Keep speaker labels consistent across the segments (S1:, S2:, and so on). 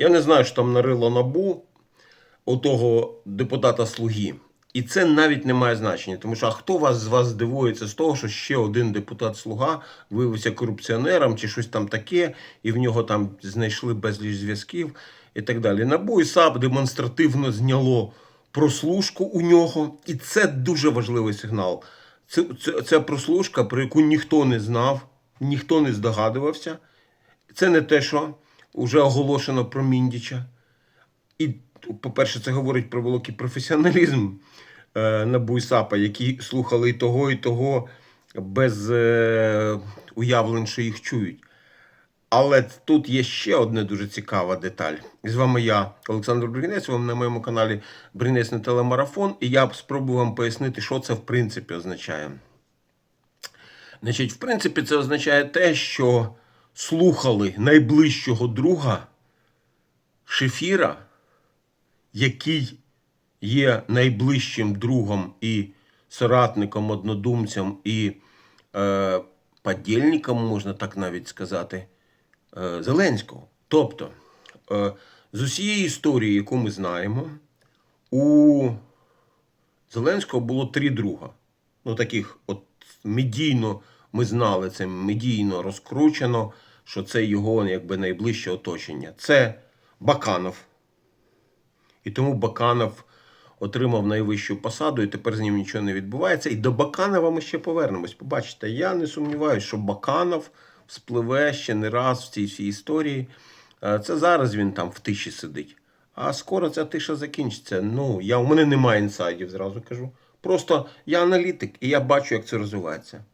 S1: Я не знаю, що там нарило набу у того депутата Слуги. І це навіть не має значення, тому що а хто вас з вас здивується з того, що ще один депутат Слуга виявився корупціонером чи щось там таке, і в нього там знайшли безліч зв'язків і так далі. Набу і САП демонстративно зняло прослушку у нього, і це дуже важливий сигнал. Це, це, це прослушка, про яку ніхто не знав, ніхто не здогадувався. Це не те, що вже оголошено про Міндіча. І, по-перше, це говорить про великий професіоналізм е, НАБУ і САПа, які слухали і того, і того без е, уявлень, що їх чують. Але тут є ще одна дуже цікава деталь. З вами я, Олександр Бринець, вам на моєму каналі Бринець на телемарафон, і я спробую вам пояснити, що це в принципі означає. Значить, в принципі, це означає те, що слухали найближчого друга Шефіра, який є найближчим другом і соратником, однодумцем і е, подільником, можна так навіть сказати, е, Зеленського. Тобто, е, з усієї історії, яку ми знаємо, у Зеленського було три друга. Ну, таких, от медійно ми знали це медійно розкручено, що це його якби найближче оточення. Це Баканов. І тому Баканов отримав найвищу посаду, і тепер з ним нічого не відбувається. І до Баканова ми ще повернемось. Побачите, я не сумніваюся, що Баканов спливе ще не раз в цій всій історії. Е, Це зараз він там в тиші сидить. А скоро ця тиша закінчиться. Ну, я, у мене немає інсайдів, зразу кажу. Просто я аналітик, і я бачу, як це розвивається.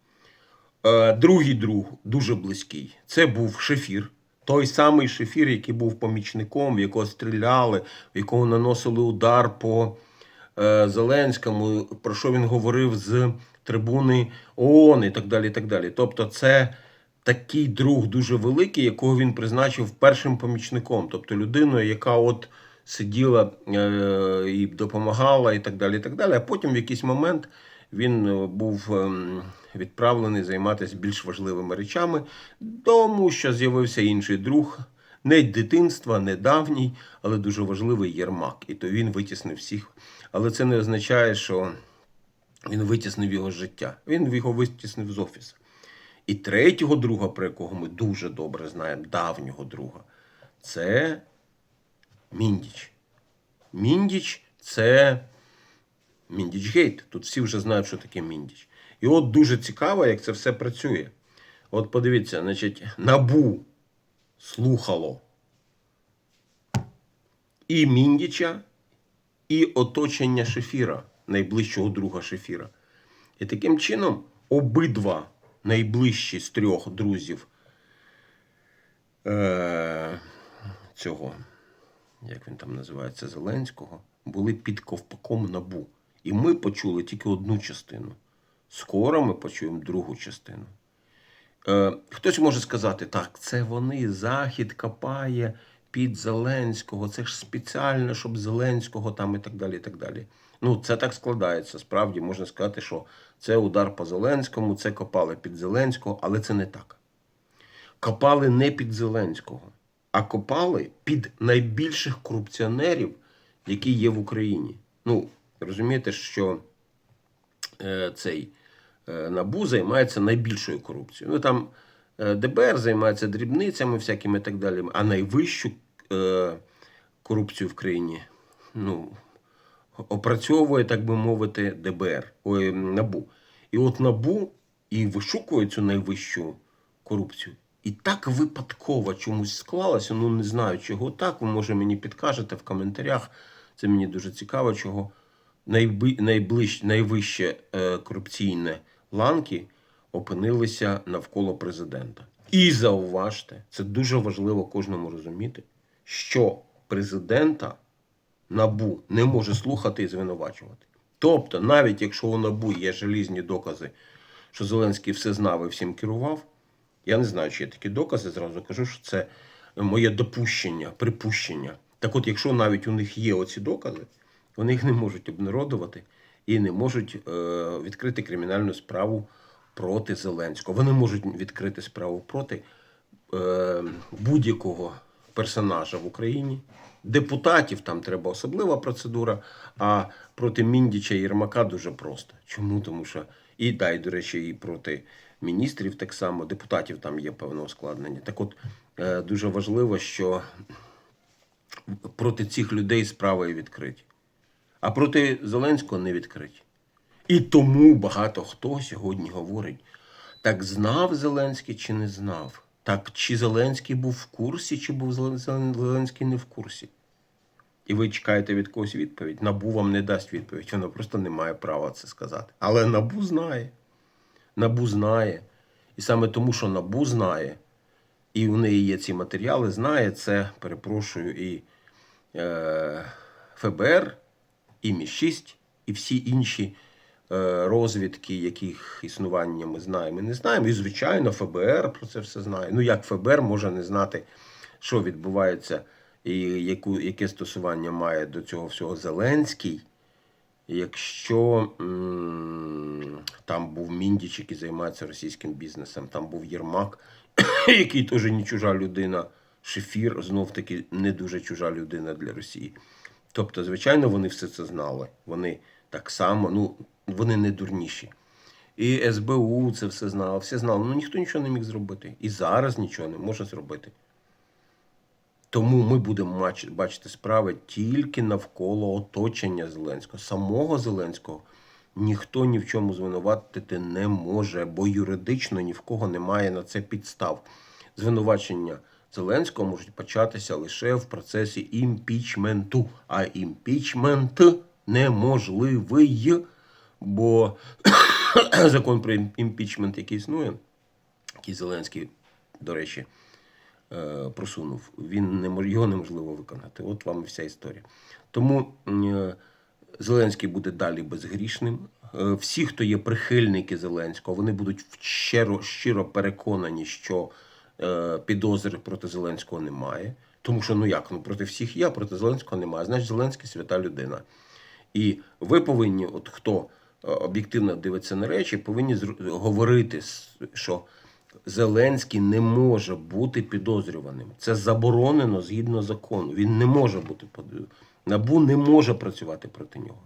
S1: Е, Другий друг, дуже близький, це був Шефір. Той самий Шефір, який був помічником, в якого стріляли, в якого наносили удар по е, Зеленському, про що він говорив з трибуни ООН і так далі. І так далі. Тобто, це такий друг дуже великий, якого він призначив першим помічником, тобто людиною, яка от сиділа е, і допомагала, і так далі. І так далі. А потім в якийсь момент він е, був ем, відправлений займатися більш важливими речами, тому що з'явився інший друг. Не дитинства, не давній, але дуже важливий Єрмак. І то він витіснив всіх. Але це не означає, що він витіснив його з життя. Він його витіснив з офісу. І третього друга, про якого ми дуже добре знаємо, давнього друга, це Міндіч. Міндіч це Міндіч Гейт. Тут всі вже знають, що таке Міндіч. І от дуже цікаво, як це все працює. От подивіться, значить, набу слухало і Міндіча, і оточення Шефіра, найближчого друга Шефіра. І таким чином обидва найближчі з трьох друзів е- цього, як він там називається, Зеленського, були під ковпаком набу. І ми почули тільки одну частину. Скоро ми почуємо другу частину. Е, хтось може сказати, так, це вони, Захід копає під Зеленського, це ж спеціально, щоб Зеленського там і так далі. і так далі. Ну, це так складається. Справді можна сказати, що це удар по Зеленському, це копали під Зеленського, але це не так. Копали не під Зеленського, а копали під найбільших корупціонерів, які є в Україні. Ну, розумієте, що е, цей е, Набу займається найбільшою корупцією. Ну там е, ДБР займається дрібницями, всякими і так далі, а найвищу корупцію в країні ну, опрацьовує, так би мовити, ДБР, ой, Набу. І от Набу і вишукує цю найвищу корупцію. І так випадково чомусь склалося, ну не знаю, чого так. Ви може мені підкажете в коментарях. Це мені дуже цікаво, чого найближ, найвище е, корупційне ланки опинилися навколо президента. І зауважте, це дуже важливо кожному розуміти, що президента набу не може слухати і звинувачувати. Тобто, навіть якщо у набу є желізні докази, що Зеленський все знав і всім керував, я не знаю, чи є такі докази, зразу кажу, що це моє допущення, припущення. Так от, якщо навіть у них є оці докази, вони їх не можуть обнародувати і не можуть е, відкрити кримінальну справу проти Зеленського. Вони можуть відкрити справу проти е, будь-якого персонажа в Україні. Депутатів там треба особлива процедура, а проти Міндіча і Єрмака дуже просто. Чому? Тому що і да, і, до речі, і проти міністрів так само, депутатів там є певне ускладнення. Так от е, дуже важливо, що проти цих людей справи відкриті, а проти Зеленського не відкриті. І тому багато хто сьогодні говорить: так знав Зеленський чи не знав? Так чи Зеленський був в курсі, чи був Зелен- Зелен- Зеленський не в курсі? І ви чекаєте від когось відповідь. Набу вам не дасть відповідь. Воно просто не має права це сказати. Але Набу знає. Набу знає. І саме тому, що Набу знає, і у неї є ці матеріали, знає це, перепрошую, і е, ФБР, і Мі-6, і всі інші е, розвідки, яких існування ми знаємо і не знаємо. І, звичайно, ФБР про це все знає. Ну, як ФБР може не знати, що відбувається, і яку, яке стосування має до цього всього Зеленський, якщо там був Міндіч, який займається російським бізнесом, там був Єрмак, який теж не чужа людина, Шефір, знов таки не дуже чужа людина для Росії. Тобто, звичайно, вони все це знали. Вони так само, ну, вони не дурніші. І СБУ це все знало, все знало. Ну ніхто нічого не міг зробити. І зараз нічого не може зробити. Тому ми будемо бачити справи тільки навколо оточення Зеленського. Самого Зеленського ніхто ні в чому звинуватити не може, бо юридично ні в кого немає на це підстав. Звинувачення Зеленського можуть початися лише в процесі імпічменту. А імпічмент неможливий, бо закон про імпічмент, який існує, який Зеленський, до речі, е, просунув, він не його неможливо виконати. От вам і вся історія. Тому е, Зеленський буде далі безгрішним. Е, Всі, хто є прихильники Зеленського, вони будуть щиро, щиро переконані, що підозри проти Зеленського немає. Тому що ну як, ну проти всіх а проти Зеленського немає. Значить, Зеленський свята людина. І ви повинні, от хто е, об'єктивно дивиться на речі, повинні говорити, що Зеленський не може бути підозрюваним. Це заборонено згідно закону. Він не може бути Набу не може працювати проти нього.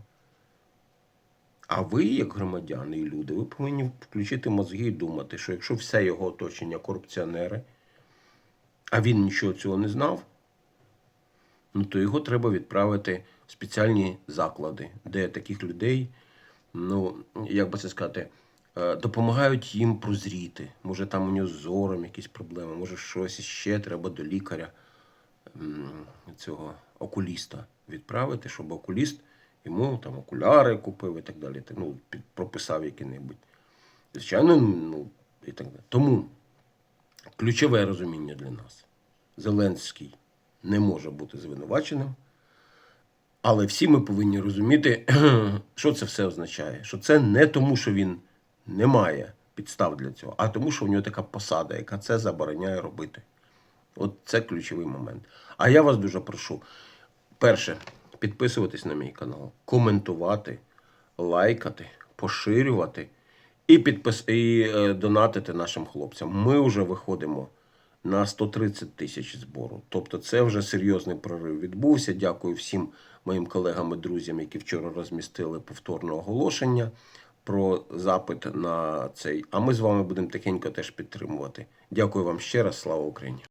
S1: А ви, як громадяни і люди, ви повинні включити мозги і думати, що якщо все його оточення корупціонери, а він нічого цього не знав, ну то його треба відправити в спеціальні заклади, де таких людей, ну, як би це сказати, е, допомагають їм прозріти. Може, там у нього з зором якісь проблеми, може щось ще треба до лікаря цього окуліста відправити, щоб окуліст йому там окуляри купив і так далі. Ну, прописав які-небудь. Звичайно, ну і так далі. Тому ключове розуміння для нас. Зеленський не може бути звинуваченим. Але всі ми повинні розуміти, що це все означає. Що це не тому, що він не має підстав для цього, а тому, що в нього така посада, яка це забороняє робити. От це ключовий момент. А я вас дуже прошу: перше, підписуватись на мій канал, коментувати, лайкати, поширювати і, підпис... і е, донатити нашим хлопцям. Ми вже виходимо на 130 тисяч збору. Тобто, це вже серйозний прорив відбувся. Дякую всім моїм колегам і друзям, які вчора розмістили повторне оголошення про запит на цей. А ми з вами будемо тихенько теж підтримувати. Дякую вам ще раз. Слава Україні!